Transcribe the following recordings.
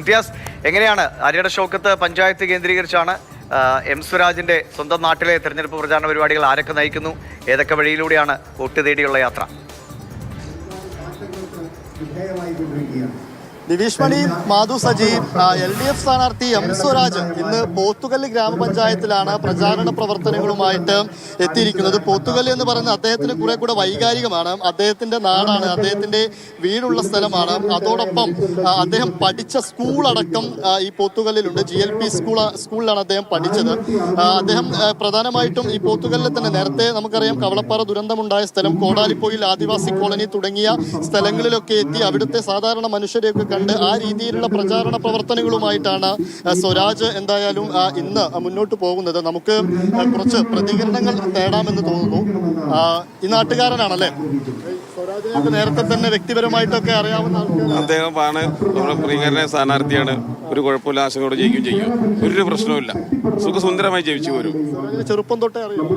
ഇംതിയാസ് എങ്ങനെയാണ് അരിയുടെ ഷോക്കത്ത് പഞ്ചായത്ത് കേന്ദ്രീകരിച്ചാണ് എം സ്വരാജിന്റെ സ്വന്തം നാട്ടിലെ തെരഞ്ഞെടുപ്പ് പ്രചാരണ പരിപാടികൾ ആരൊക്കെ നയിക്കുന്നു? ഏതൊക്കെ വഴിയിലൂടെയാണ് വോട്ട് തേടിയുള്ള യാത്ര? Nitish Mani Madhu Saji L D F സ്ഥാനാർത്ഥി എം സ്വരാജ് ഇന്ന് പോത്തുകല്ല് ഗ്രാമപഞ്ചായത്തിലാണ് പ്രചാരണ പ്രവർത്തനങ്ങളുമായിട്ട് എത്തിയിരിക്കുന്നത്. പോത്തുകല്ല് എന്ന് പറയുന്നത് അദ്ദേഹത്തിന് കുറെ കൂടെ വൈകാരികമാണ്. അദ്ദേഹത്തിന്റെ നാടാണ് അദ്ദേഹത്തിന്റെ വീടുള്ള സ്ഥലമാണ്. അതോടൊപ്പം അദ്ദേഹം പഠിച്ച സ്കൂൾ അടക്കം ഈ പോത്തുകല്ലിലുണ്ട്. ജി എൽ പി സ്കൂൾ സ്കൂളിലാണ് അദ്ദേഹം പഠിച്ചത്. അദ്ദേഹം പ്രധാനമായിട്ടും ഈ പോത്തുകല്ലിൽ തന്നെ നേരത്തെ നമുക്കറിയാം കവളപ്പാറ ദുരന്തമുണ്ടായ സ്ഥലം കോടാലിപ്പോയിൽ ആദിവാസി കോളനി തുടങ്ങിയ സ്ഥലങ്ങളിലൊക്കെ എത്തി അവിടുത്തെ സാധാരണ മനുഷ്യരെയൊക്കെ കണ്ട് ആ രീതിയിലുള്ള പ്രചാരണ പ്രവർത്തനങ്ങളുമായിട്ടാണ് സ്വരാജ് എന്തായാലും ഇന്ന് മുന്നോട്ട് പോകുന്നത്. നമുക്ക് കുറച്ച് പ്രതികരണങ്ങൾ തേടാമെന്ന് തോന്നുന്നു. ഈ നാട്ടുകാരനാണല്ലേ? സ്വരാജിനെയൊക്കെ നേരത്തെ തന്നെ വ്യക്തിപരമായിട്ടൊക്കെ അറിയാവുന്ന അദ്ദേഹം അദ്ദേഹമാണ് നമ്മുടെ പ്രിയങ്കരനെ സ്ഥാനാർത്ഥിയാണ്. ഒരു കുഴപ്പമില്ല ആശങ്കയോടെ ജയിക്കും ചെയ്യും. ഒരു പ്രശ്നവുമില്ല. സുഖസുന്ദരമായി ജീവിച്ചു പോരും. ചെറുപ്പം തൊട്ടേ അറിയാം.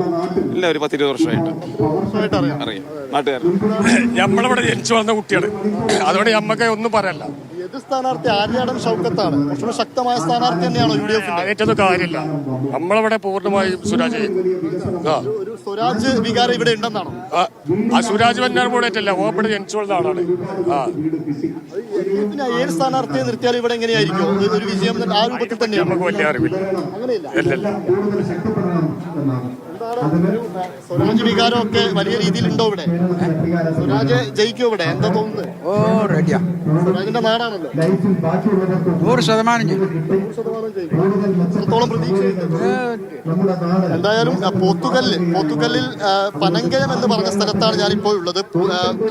ഇല്ല ഒരു പത്തിരുപത് വർഷമായിട്ട്. വർഷമായിട്ട് അറിയാം. അറിയാം. നാട്ടുകാരൻ. നമ്മളിവിടെ ജനിച്ചു വന്ന കുട്ടിയാണ്. അതുകൊണ്ട് നമ്മക്ക് ഒന്നും പറയല്ല. എത് സ്ഥാനാർത്ഥി? ആര്യാടൻ ഷൗക്കത്താണ്. കുറച്ചുകൂടെ ശക്തമായ സ്ഥാനാർത്ഥി തന്നെയാണോ യു ഡി എഫിന്റെ. ഏറ്റവും കാര്യമില്ല. നമ്മളവിടെ പൂർണമായും സുരാജ് ഒരു സ്വരാജ് വികാരം ഇവിടെ ഉണ്ടെന്നാണോ? ആ, സുരാജ് വന്നാർമൂടേറ്റല്ല ഓപ്പിടെ ജനിച്ചു വളർന്ന ആളാണ്. ഏത് സ്ഥാനാർത്ഥിയെ നിർത്തിയാൽ ഇവിടെ എങ്ങനെയായിരിക്കും? ഒരു- വിജയം ആ രൂപത്തിൽ തന്നെയാണ്? നമുക്ക് വലിയ അറിവില്ല. അങ്ങനെയില്ല. എന്താണ് ഒരു, വികാരമൊക്കെ വലിയ രീതിയിലുണ്ടോ ഇവിടെ? സ്വരാജ് ജയിക്കോ ഇവിടെ? എന്താ തോന്നുന്നത്? ഓ റെഡിയാ സ്വരാജിന്റെ നാടാണല്ലോ. നൂറ് ശതമാനം എത്രത്തോളം പ്രതീക്ഷ എന്തായാലും പോത്തുകല്ല് പോത്തുകല്ലിൽ പനങ്കയം എന്ന് പറഞ്ഞ സ്ഥലത്താണ് ഞാനിപ്പോൾ ഉള്ളത്.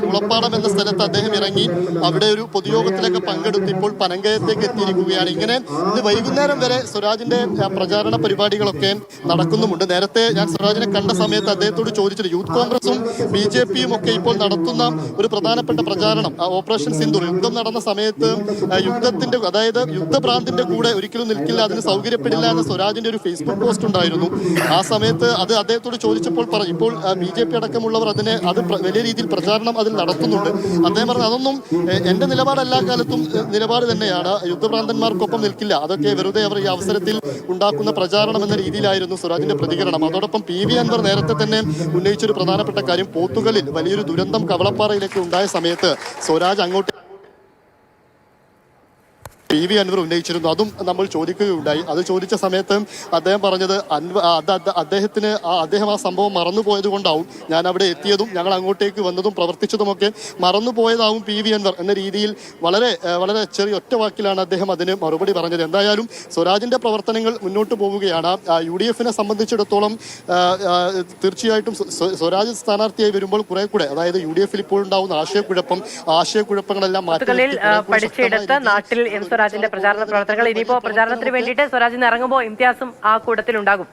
കുളപ്പാടം എന്ന സ്ഥലത്ത് അദ്ദേഹം ഇറങ്ങി അവിടെ ഒരു പൊതുയോഗത്തിലൊക്കെ പങ്കെടുത്ത് ഇപ്പോൾ പനങ്കയത്തേക്ക് എത്തിയിരിക്കുകയാണ്. ഇങ്ങനെ ഇത് വൈകുന്നേരം വരെ സ്വരാജിന്റെ പ്രചാരണ പരിപാടികളൊക്കെ നടക്കുന്നുമുണ്ട്. നേരത്തെ ഞാൻ സ്വരാജിനെ കണ്ട സമയത്ത് അദ്ദേഹത്തോട് ചോദിച്ചത് യൂത്ത് കോൺഗ്രസും ബി ജെ പിയും ഒക്കെ ഇപ്പോൾ നടത്തുന്ന ഒരു പ്രധാനപ്പെട്ട പ്രചാരണം ഓപ്പറേഷൻ സിന്ധു യുദ്ധം നടന്ന സമയത്ത് യുദ്ധത്തിന്റെ അതായത് യുദ്ധഭ്രാന്തിന്റെ കൂടെ ഒരിക്കലും നിൽക്കില്ല അതിന് സൗകര്യപ്പെടില്ല എന്ന സ്വരാജിന്റെ ഒരു ഫേസ്ബുക്ക് പോസ്റ്റ് ഉണ്ടായിരുന്നു. ആ സമയത്ത് അത് അദ്ദേഹത്തോട് ചോദിച്ചപ്പോൾ പറഞ്ഞു ഇപ്പോൾ ബി ജെ പി അടക്കമുള്ളവർ അതിനെ അത് വലിയ രീതിയിൽ പ്രചാരണം അതിൽ നടത്തുന്നുണ്ട്. അദ്ദേഹം പറഞ്ഞു അതൊന്നും എന്റെ നിലപാട് എല്ലാ കാലത്തും നിലപാട് തന്നെയാണ്. യുദ്ധഭ്രാന്തന്മാർക്കൊപ്പം നിൽക്കില്ല. അതൊക്കെ വെറുതെ അവർ ഈ അവസരത്തിൽ ഉണ്ടാക്കുന്ന പ്രചാരണം എന്ന രീതിയിലായിരുന്നു സ്വരാജിന്റെ പ്രതികരണം. അതോടൊപ്പം പി വി അൻവർ നേരത്തെ തന്നെ ഉന്നയിച്ചൊരു പ്രധാനപ്പെട്ട കാര്യം പോത്തുകളിൽ വലിയൊരു ദുരന്തം കവളപ്പാറയിലേക്ക് ഉണ്ടായ സമയത്ത് സ്വരാജ് അങ്ങോട്ട് പി വി അൻവർ ഉന്നയിച്ചിരുന്നു. അതും നമ്മൾ ചോദിക്കുകയുണ്ടായി. അത് ചോദിച്ച സമയത്ത് അദ്ദേഹം പറഞ്ഞത് അൻവ അത് അത് അദ്ദേഹത്തിന് അദ്ദേഹം ആ സംഭവം മറന്നുപോയത് കൊണ്ടാവും ഞാൻ അവിടെ എത്തിയതും ഞങ്ങൾ അങ്ങോട്ടേക്ക് വന്നതും പ്രവർത്തിച്ചതുമൊക്കെ മറന്നുപോയതാവും പി വി അൻവർ എന്ന രീതിയിൽ വളരെ വളരെ ചെറിയ ഒറ്റ വാക്കിലാണ് അദ്ദേഹം അതിന് മറുപടി പറഞ്ഞത്. എന്തായാലും സ്വരാജിന്റെ പ്രവർത്തനങ്ങൾ മുന്നോട്ട് പോവുകയാണ്. യു ഡി എഫിനെ സംബന്ധിച്ചിടത്തോളം തീർച്ചയായിട്ടും സ്വ- സ്വ- സ്വരാജ് സ്ഥാനാർത്ഥിയായി വരുമ്പോൾ കുറെ കൂടെ അതായത് യു ഡി എഫിൽ ഇപ്പോഴുണ്ടാവുന്ന ആശയക്കുഴപ്പം ആശയക്കുഴപ്പങ്ങളെല്ലാം മാറ്റി പഠിച്ചെടുത്ത് നാട്ടിൽ എം സ്വരാജിന്റെ പ്രചാരണ പ്രവർത്തനങ്ങൾ ഇനിയിപ്പോ പ്രചാരണത്തിന് വേണ്ടിയിട്ട് സ്വരാജിന് ഇറങ്ങുമ്പോൾ ഇംതിയാസും ആ കൂട്ടത്തിൽ ഉണ്ടാകും